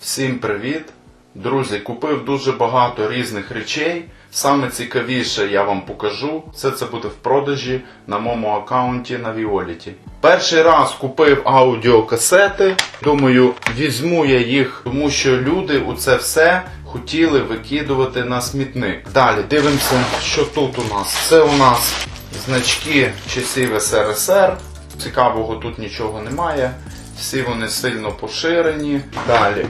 Всім привіт! Друзі, купив дуже багато різних речей. Саме цікавіше я вам покажу. Все це буде в продажі на моєму аккаунті на Віоліті. Перший раз купив аудіокасети. Думаю, візьму я їх, тому що люди у це все хотіли викидувати на смітник. Далі дивимося, що тут у нас. Це у нас значки часів СРСР. Цікавого тут нічого немає. Всі вони сильно поширені. Далі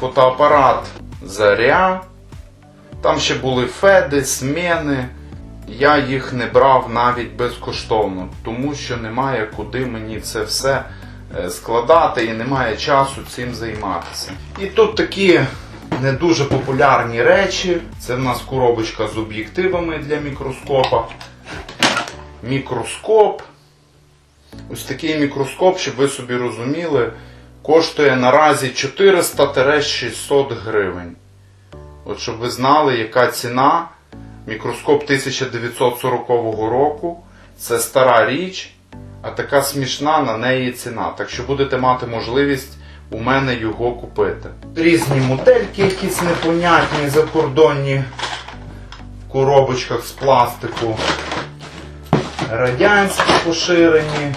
фотоапарат Заря. Там ще були феди, смени. Я їх не брав навіть безкоштовно, тому що немає куди мені це все е, складати і немає часу цим займатися. І тут такі не дуже популярні речі. Це в нас коробочка з об'єктивами для мікроскопа. Мікроскоп. Ось такий мікроскоп, щоб ви собі розуміли, коштує наразі 400-600 гривень. От щоб ви знали, яка ціна. Мікроскоп 1940 року. Це стара річ, а така смішна на неї ціна. Так що будете мати можливість у мене його купити. Різні модельки, якісь непонятні, закордонні в коробочках з пластику. Радянські поширені,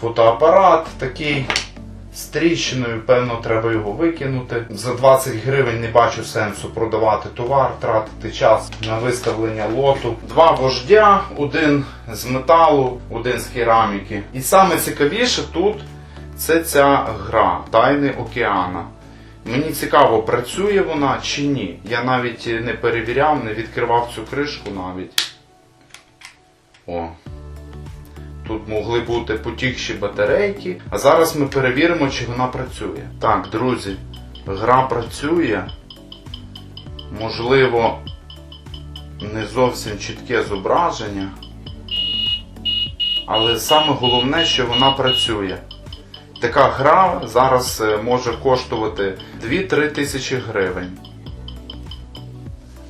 фотоапарат такий з певно, треба його викинути. За 20 гривень не бачу сенсу продавати товар, тратити час на виставлення лоту. Два вождя, один з металу, один з кераміки. І саме цікавіше тут це ця гра Тайни океана. Мені цікаво, працює вона чи ні. Я навіть не перевіряв, не відкривав цю кришку навіть. О, Тут могли бути потікші батарейки. А зараз ми перевіримо, чи вона працює. Так, друзі, гра працює. Можливо, не зовсім чітке зображення. Але саме головне, що вона працює. Така гра зараз е, може коштувати 2-3 тисячі гривень.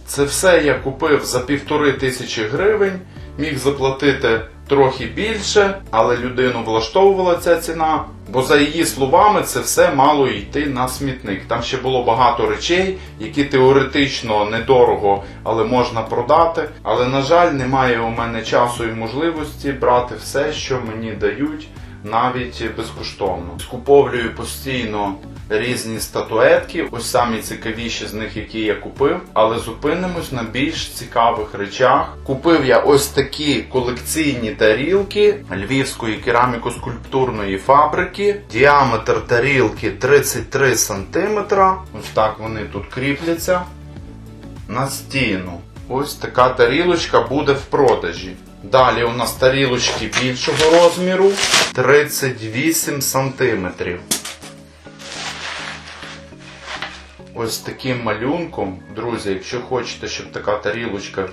Це все я купив за півтори тисячі гривень, міг заплатити трохи більше, але людину влаштовувала ця ціна, бо за її словами це все мало йти на смітник. Там ще було багато речей, які теоретично недорого, але можна продати. Але, на жаль, немає у мене часу і можливості брати все, що мені дають. Навіть безкоштовно скуповлюю постійно різні статуетки, ось самі цікавіші з них, які я купив, але зупинимось на більш цікавих речах. Купив я ось такі колекційні тарілки львівської кераміко-скульптурної фабрики. Діаметр тарілки 33 см. Ось так вони тут кріпляться на стіну. Ось така тарілочка буде в продажі. Далі у нас тарілочки більшого розміру 38 сантиметрів. Ось таким малюнком, друзі, якщо хочете, щоб така тарілочка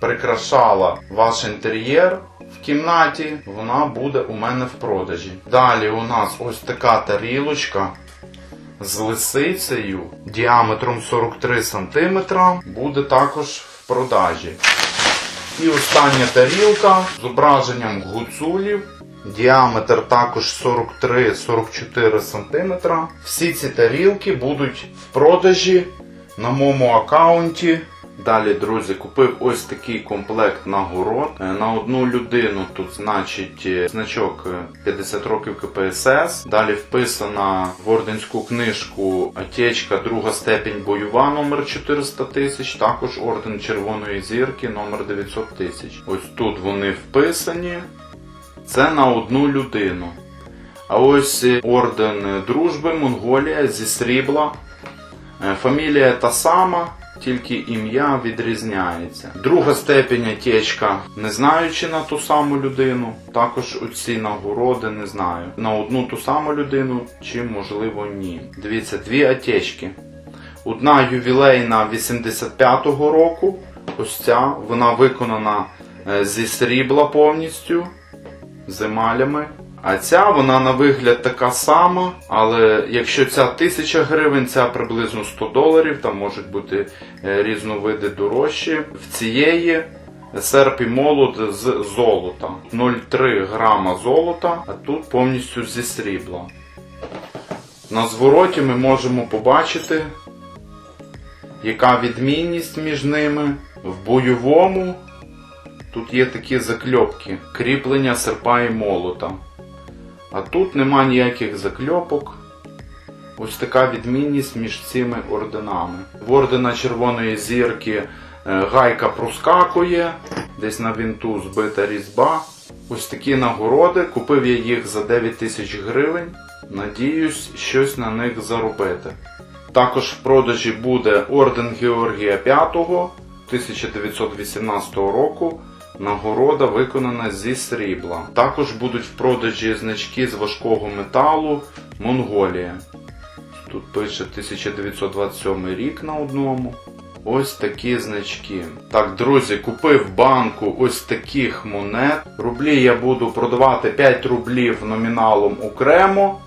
прикрашала ваш інтер'єр в кімнаті, вона буде у мене в продажі. Далі у нас ось така тарілочка з лисицею діаметром 43 см буде також в продажі. І остання тарілка з зображенням гуцулів. Діаметр також 43-44 см. Всі ці тарілки будуть в продажі на моєму аккаунті. Далі, друзі, купив ось такий комплект нагород. Е, На одну людину тут, значить, е, значок е, 50 років КПСС. Далі вписана в орденську книжку Отечка, друга степень бойова номер 400 тисяч. Також орден Червоної зірки номер 900 тисяч. Ось тут вони вписані. Це на одну людину. А ось е, орден дружби Монголія зі срібла. Е, Фамілія та сама, тільки ім'я відрізняється. Друга степень отечка, не знаю, чи на ту саму людину. Також оці нагороди не знаю. На одну ту саму людину, чи можливо ні. Дивіться, дві отечки. Одна ювілейна 85-го року. Ось ця, вона виконана е, зі срібла повністю з емалями. А ця вона на вигляд така сама, але якщо ця 1000 гривень, ця приблизно 100 доларів, там можуть бути е, різновиди дорожчі. В цієї серп і молот з золота. 0,3 грама золота, а тут повністю зі срібла. На звороті ми можемо побачити, яка відмінність між ними. В бойовому тут є такі закльопки, кріплення серпа і молота. А тут нема ніяких закльопок. Ось така відмінність між цими орденами. В ордена Червоної зірки е, гайка проскакує, десь на вінту збита різьба. Ось такі нагороди. Купив я їх за 9 тисяч гривень. Надіюсь, щось на них заробити. Також в продажі буде орден Георгія V 1918 року. Нагорода виконана зі срібла. Також будуть в продажі значки з важкого металу Монголія. Тут пише 1927 рік на одному. Ось такі значки. Так, друзі, купив банку ось таких монет. Рублі я буду продавати 5 рублів номіналом окремо.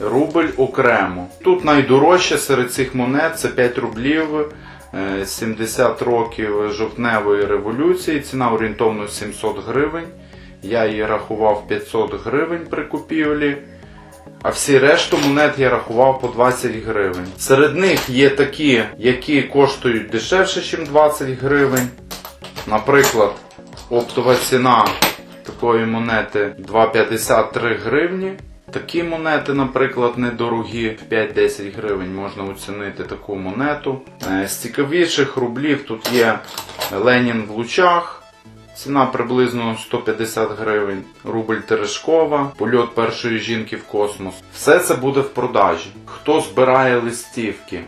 Рубль окремо. Тут найдорожче серед цих монет це 5 рублів. Е, 70 років жовтневої революції. Ціна орієнтовно 700 гривень. Я її рахував 500 гривень при купівлі. А всі решту монет я рахував по 20 гривень. Серед них є такі, які коштують дешевше, ніж 20 гривень. Наприклад, оптова ціна такої монети 2,53 гривні. Такі монети, наприклад, недорогі, 5-10 гривень можна оцінити таку монету. Е, З цікавіших рублів тут є Ленін в лучах. Ціна приблизно 150 гривень. Рубль Терешкова, польот першої жінки в космос. Все це буде в продажі. Хто збирає листівки?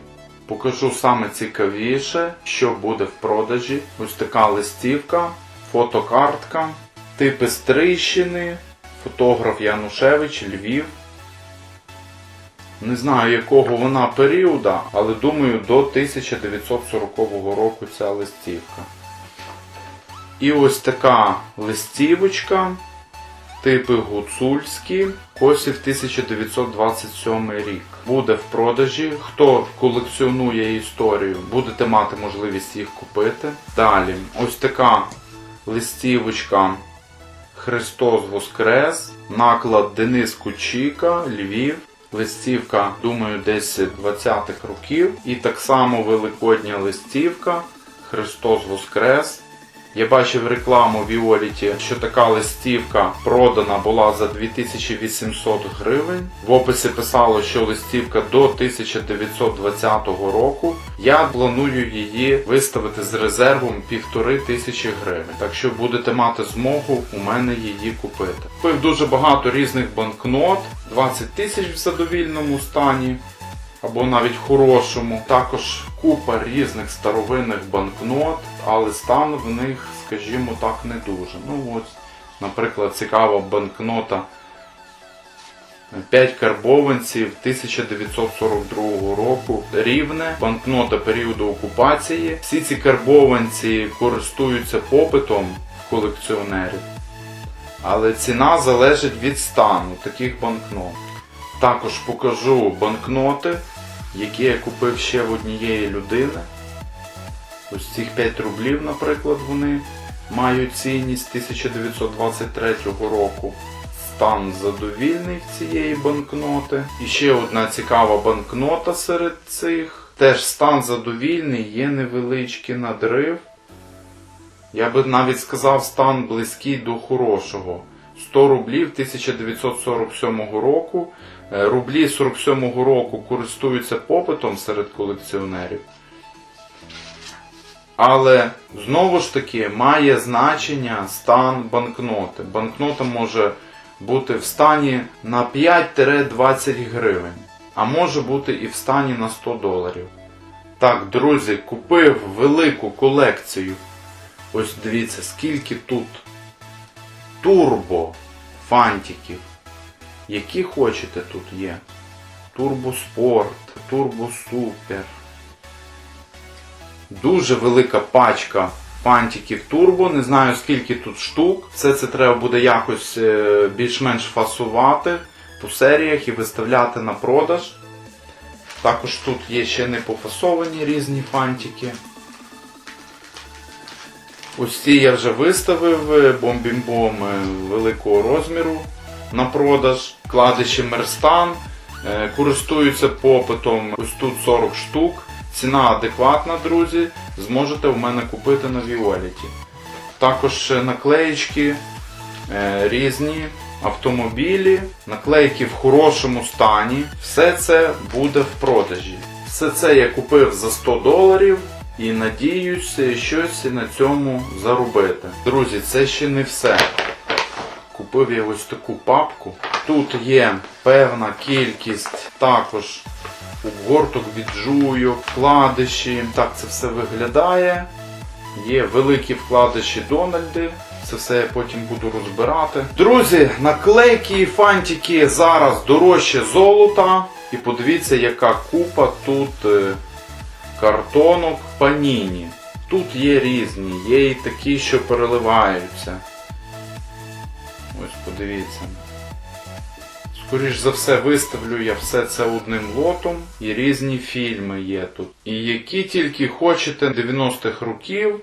Покажу саме цікавіше, що буде в продажі. Ось така листівка, фотокартка, типи Стрийщини, фотограф Янушевич, Львів. Не знаю якого вона періода, але думаю до 1940 року ця листівка. І ось така листівочка, типи гуцульські, косів 1927 рік. Буде в продажі. Хто колекціонує історію, будете мати можливість їх купити. Далі, ось така листівочка Христос Воскрес, наклад Денис Кучіка, Львів. Листівка, думаю, десь 20-х років. І так само великодня листівка Христос Воскрес. Я бачив рекламу Віоліті, що така листівка продана була за 2800 гривень. В описі писало, що листівка до 1920 року. Я планую її виставити з резервом півтори тисячі гривень. Так що будете мати змогу у мене її купити. Купив дуже багато різних банкнот, 20 тисяч в задовільному стані або навіть хорошому. Також купа різних старовинних банкнот, але стан в них, скажімо так, не дуже. Ну ось, наприклад, цікава банкнота 5 карбованців 1942 року. Рівне, банкнота періоду окупації. Всі ці карбованці користуються попитом колекціонерів. Але ціна залежить від стану таких банкнот. Також покажу банкноти, які я купив ще в однієї людини. Ось цих 5 рублів, наприклад, вони мають цінність 1923 року. Стан задовільний цієї банкноти. І ще одна цікава банкнота серед цих. Теж стан задовільний, є невеличкий надрив. Я би навіть сказав стан близький до хорошого. 100 рублів 1947 року. Е, Рублі 47-го року користуються попитом серед колекціонерів. Але знову ж таки має значення стан банкноти. Банкнота може бути в стані на 5-20 гривень, а може бути і в стані на 100 доларів. Так, друзі, купив велику колекцію. Ось дивіться, скільки тут турбо фантиків. Які хочете тут є. Турбоспорт, Турбосупер. Дуже велика пачка фантиків турбо. Не знаю скільки тут штук. Все це треба буде якось е, більш-менш фасувати по серіях і виставляти на продаж. Також тут є ще не пофасовані різні фантики. Ось ці я вже виставив е, бомбімбом е, великого розміру на продаж. Кладище Мерстан Е, Користуються попитом ось тут 40 штук. Ціна адекватна, друзі. Зможете в мене купити на Віоліті. Також наклеїчки е, різні, автомобілі, наклейки в хорошому стані. Все це буде в продажі. Все це я купив за 100 доларів і надіюсь е, щось на цьому заробити. Друзі, це ще не все. Купив я ось таку папку. Тут є певна кількість також обгорток від жуйок, вкладиші. Так це все виглядає. Є великі вкладиші Дональди. Це все я потім буду розбирати. Друзі, наклейки і фантики зараз дорожче золота. І подивіться, яка купа тут е, картонок паніні. Тут є різні, є і такі, що переливаються. Подивіться. Скоріш за все, виставлю я все це одним лотом. І різні фільми є тут. І які тільки хочете 90-х років.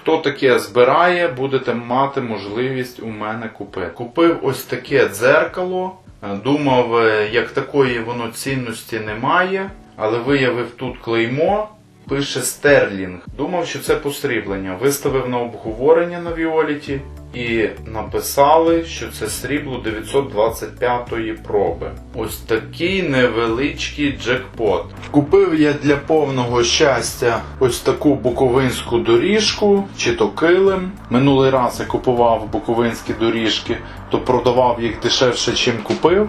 Хто таке збирає, будете мати можливість у мене купити. Купив ось таке дзеркало. Думав, е, як такої воно цінності немає, але виявив тут клеймо. Пише Стерлінг. Думав, що це посріблення. Виставив на обговорення на Віоліті і написали, що це срібло 925-ї проби. Ось такий невеличкий джекпот. Купив я для повного щастя ось таку буковинську доріжку, чи то килим. Минулий раз я купував буковинські доріжки, то продавав їх дешевше, чим купив.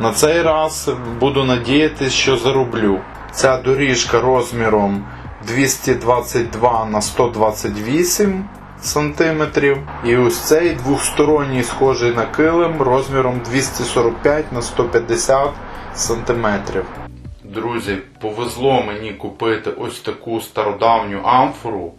На цей раз буду надіятися, що зароблю. Ця доріжка розміром 222 на 128 сантиметрів. І ось цей двохсторонній схожий на килим розміром 245 на 150 сантиметрів. Друзі, повезло мені купити ось таку стародавню амфору.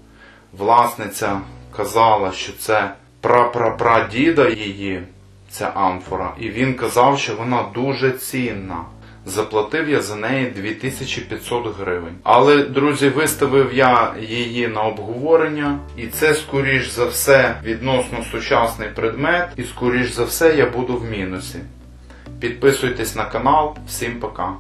Власниця казала, що це прапрапрадіда її, ця амфора, і він казав, що вона дуже цінна. Заплатив я за неї 2500 гривень. Але, друзі, виставив я її на обговорення, і це, скоріш за все, відносно сучасний предмет, і скоріш за все я буду в мінусі. Підписуйтесь на канал. Всім пока!